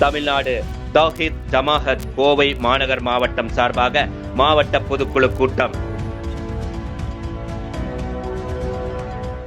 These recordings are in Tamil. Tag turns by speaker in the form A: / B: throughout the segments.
A: தமிழ்நாடு தௌஹித் ஜமாஹத் கோவை மாநகர் மாவட்டம் சார்பாக மாவட்ட பொதுக்குழு கூட்டம்.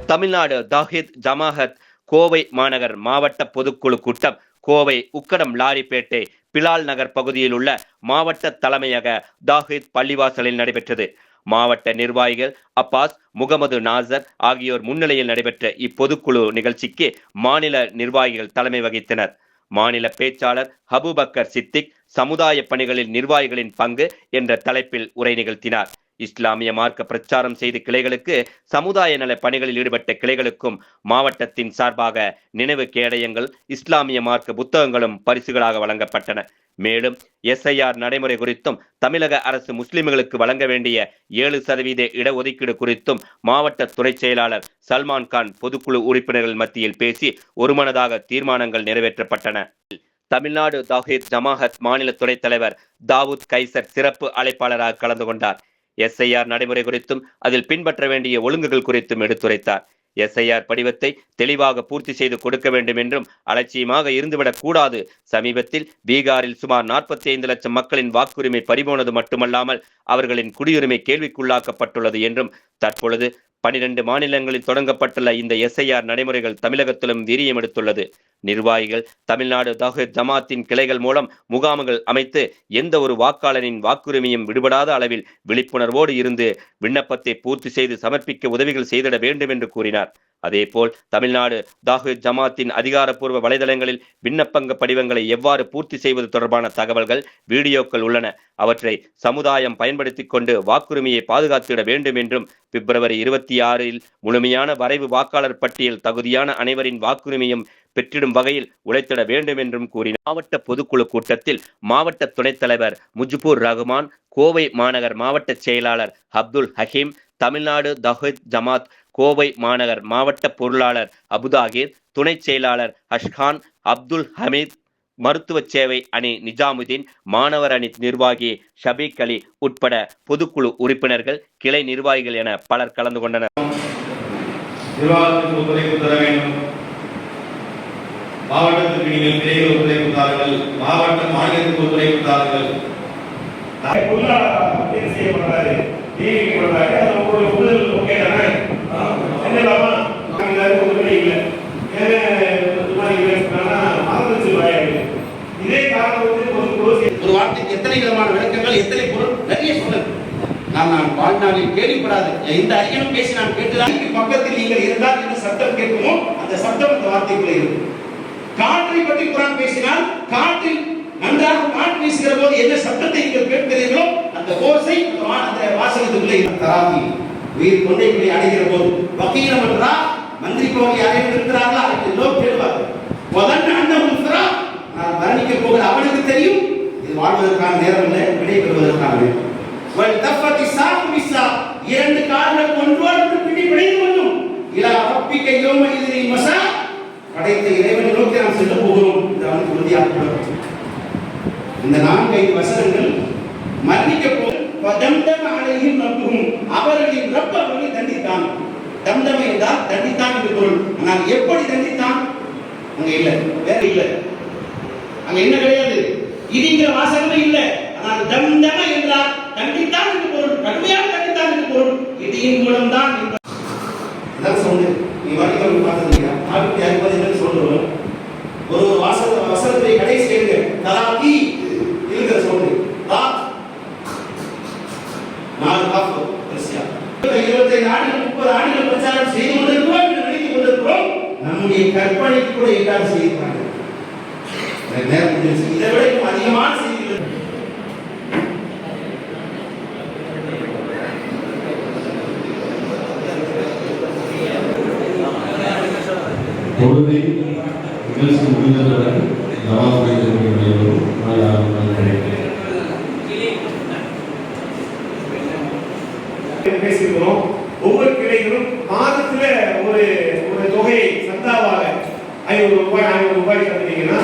A: தமிழ்நாடு தௌஹித் ஜமாஹத் கோவை மாநகர் மாவட்ட பொதுக்குழு கூட்டம். கோவை உக்கடம் லாரிப்பேட்டை பிலால் நகர் பகுதியில் உள்ள மாவட்ட தலைமையக தாஹித் பள்ளிவாசலில் நடைபெற்றது. மாவட்ட நிர்வாகிகள் அப்பாஸ் முகமது நாசர் ஆகியோர் முன்னிலையில் நடைபெற்ற இப்பொதுக்குழு நிகழ்ச்சிக்கு மாநில நிர்வாகிகள் தலைமை வகித்தனர். மாநில பேச்சாளர் ஹபுபக்கர் சித்திக் சமுதாய பணிகளில் நிர்வாகிகளின் பங்கு என்ற தலைப்பில் உரை நிகழ்த்தினார். இஸ்லாமிய மார்க்க பிரச்சாரம் செய்த கிளைகளுக்கு சமுதாய நல பணிகளில் ஈடுபட்ட கிளைகளுக்கும் மாவட்டத்தின் சார்பாக நினைவு கேடயங்கள் இஸ்லாமிய மார்க்க புத்தகங்களும் பரிசுகளாக வழங்கப்பட்டன. மேலும் எஸ்ஐஆர் நடைமுறை குறித்தும் தமிழக அரசு முஸ்லிம்களுக்கு வழங்க வேண்டிய ஏழு சதவீத இடஒதுக்கீடு குறித்தும் மாவட்ட துறை செயலாளர் சல்மான் கான் பொதுக்குழு உறுப்பினர்கள் மத்தியில் பேசி ஒருமனதாக தீர்மானங்கள் நிறைவேற்றப்பட்டன. தமிழ்நாடு தௌஹீத் ஜமாஹத் மாநில துணைத் தலைவர் தாவூத் கைசர் சிறப்பு அழைப்பாளராக கலந்து கொண்டார். எஸ்ஐஆர் நடைமுறை குறித்தும் அதில் பின்பற்ற வேண்டிய ஒழுங்குகள் குறித்தும் எடுத்துரைத்தார். எஸ்ஐஆர் படிவத்தை தெளிவாக பூர்த்தி செய்து கொடுக்க வேண்டும் என்றும் அலட்சியமாக இருந்துவிடக் கூடாது. சமீபத்தில் பீகாரில் சுமார் நாற்பத்தி ஐந்து லட்சம் மக்களின் வாக்குரிமை பறிபோனது மட்டுமல்லாமல் அவர்களின் குடியுரிமை கேள்விக்குள்ளாக்கப்பட்டுள்ளது என்றும் தற்பொழுது பனிரெண்டு மாநிலங்களில் தொடங்கப்பட்டுள்ள இந்த எஸ்ஐஆர் நடைமுறைகள் தமிழகத்திலும் வீரியம் எடுத்துள்ளது. நிர்வாகிகள் தமிழ்நாடு தௌஹித் ஜமாத்தின் கிளைகள் மூலம் முகாம்கள் அமைத்து எந்த ஒரு வாக்காளரின் வாக்குரிமையும் விடுபடாத அளவில் விழிப்புணர்வோடு இருந்து விண்ணப்பத்தை பூர்த்தி செய்து சமர்ப்பிக்க உதவிகள் செய்திட வேண்டும் என்று கூறினார். அதேபோல் தமிழ்நாடு தாகு ஜமாத்தின் அதிகாரப்பூர்வ வலைதளங்களில் விண்ணப்பங்க படிவங்களை எவ்வாறு பூர்த்தி செய்வது தொடர்பான தகவல்கள் வீடியோக்கள் உள்ளன. அவற்றை சமுதாயம் பயன்படுத்திக் கொண்டு வாக்குரிமையை பாதுகாத்திட வேண்டும் என்றும் பிப்ரவரி இருபத்தி ஆறில் முழுமையான வரைவு வாக்காளர் பட்டியல் தகுதியான அனைவரின் வாக்குரிமையும் பெற்றிடும் வகையில் உழைத்திட வேண்டும் என்றும் கூறினார். மாவட்ட பொதுக்குழு கூட்டத்தில் மாவட்ட துணைத் தலைவர் முஜிபுர் ரஹ்மான் கோவை மாநகர் மாவட்ட செயலாளர் அப்துல் ஹக்கீம் தமிழ்நாடு தஹித் ஜமாத் கோவை மாநகர் மாவட்ட பொருளாளர் அபுதாகிர் துணை செயலாளர் அஷ்கான் அப்துல் ஹமீத் மருத்துவ சேவை அணி நிஜாமுதீன் மாணவர் அணி நிர்வாகி ஷபீக் அலி உட்பட பொதுக்குழு உறுப்பினர்கள் கிளை நிர்வாகிகள் என பலர் கலந்து கொண்டனர்.
B: மாவட்டத்திற்கு நீங்கள் கிளைகள் ஒத்துழைப்பு தாருங்கள். மாவட்ட மாநிலத்துக்கு ஒத்துழைப்பு தாருங்கள்.
C: செய்யப்படுறாரு
D: விளக்கங்கள் எத்தனை பொருள் நிறைய சொன்னது. நான் நான் வாழ்நாளில் கேள்விப்படாது. எந்த ஐயனும் பேசி நான் கேட்டுதான்.
C: பக்கத்தில் நீங்கள் இருந்தால் என்ன சத்தம் கேட்குமோ அந்த சத்தம் அந்த வார்த்தைக்குள்ளே இருக்கும். காற்றை பற்றி குரான் பேசினால் காற்றில் நன்றாக காற்று வீசுகிற போது என்ன சத்தத்தை நீங்கள் கேட்கிறீர்களோ அந்த ஓசை அந்த வாசகத்துக்குள்ளே இருக்கும்.
D: தராமி உயிர் தொண்டைக்குள்ளே அடைகிற போது வக்கீலம் என்றா மந்திரி கோவை யாரையும் பார்ப்பதற்கான நேரம் இல்லை விடை பெறுவதற்கான நேரம். வல் தஃபத்தி மிஸ்ஸா இரண்டு கால்கள் ஒன்றோடு பிடி பிணைந்து கொள்ளும். இலா ரப்பிக்க யோம இதிரி மசா. படைத்த இறைவனை நோக்கி நாம் செல்ல போகிறோம் இது அவனுக்கு உறுதியாக இந்த நான்கு ஐந்து வசனங்கள் மன்னிக்க போல் தம்தம் அலையும் ரப்புகும் அவர்களின் ரப்ப அவர்களை தண்டித்தான். தம்தம் என்றால் தண்டித்தான் என்று பொருள். ஆனால் எப்படி தண்டித்தான்? அங்க இல்லை வேற இல்லை. அங்க என்ன கிடையாது? இதுங்கிற வாசகமே இல்லை. ஆனால் தம்தம என்றால் தண்டித்தான் என்று பொருள் கடுமையாக தண்டித்தான் என்று பொருள். இடியின் மூலம் தான் இதான் சொன்னேன். நீ வரைக்கும் பார்த்தீங்க நானூத்தி ஐம்பது என்று சொல்லுவோம் ஒரு ஒரு வாசக வசனத்தை கடைசி எழுங்க தலாக்கி இருக்கிற சொல்லு தா நாலு காப்பு வரிசையா. இருபத்தி ஆண்டுகள் முப்பது ஆண்டுகள் பிரச்சாரம் செய்து கொண்டிருக்கிறோம் என்று நினைத்துக் கொண்டிருக்கிறோம். நம்முடைய கற்பனைக்கு கூட எல்லாரும் செய்திருக்கிறாங்க இதை விட அதிகமான செய்திகள்
E: நிகழ்ச்சி முடிந்தவுடன்
C: பேசியிருக்கிறோம். ஒவ்வொரு கிளைகளும் மாதத்துல ஒரு ஒரு தொகையை சந்தாவாக ஐநூறு ரூபாய் ஐநூறு ரூபாய் தந்தீங்கன்னா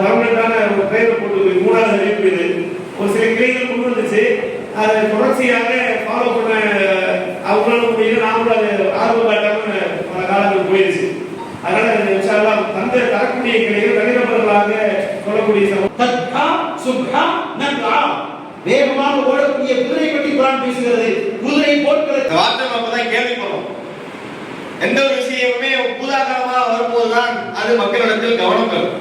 C: பர்மனண்டான ஒரு பெயரை போட்டு மூணாவது அறிவிப்பு இது ஒரு சில கிளைகள் கொண்டு வந்துச்சு. அதை தொடர்ச்சியாக ஃபாலோ பண்ண அவங்களால முடியல. நாமளும் அது ஆர்வம் காட்டாம பல காலங்கள் போயிடுச்சு அதனால அல்லாஹ் தந்த தரக்கூடிய கிளைகள் பேசுறோம்
D: தத்கா சுப்ஹா நக்ரா வேகமாக ஓடக்கூடிய குதிரை பற்றி குரான் பேசுகிறது. குதிரை
F: இந்த வார்த்தை நம்ம தான் கேள்விப்படுறோம் எந்த ஒரு விஷயமுமே பூதாகரமா வரும்போதுதான் அது மக்களிடத்தில் கவனம் பெறும்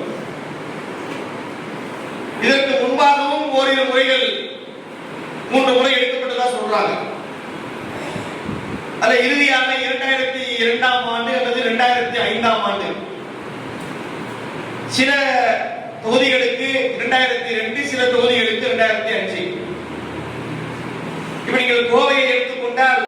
F: இதற்கு முன்பாகவும் ஓரிரு முறைகள் மூன்று முறை எடுக்கப்பட்டதா சொல்றாங்க. அதுல இறுதியாக இரண்டாயிரத்தி இரண்டாம் ஆண்டு அல்லது இரண்டாயிரத்தி ஐந்தாம் ஆண்டு சில தொகுதிகளுக்கு இரண்டாயிரத்தி ரெண்டு சில தொகுதிகளுக்கு இரண்டாயிரத்தி அஞ்சு. இப்ப நீங்கள் கோவையை எடுத்துக்கொண்டால்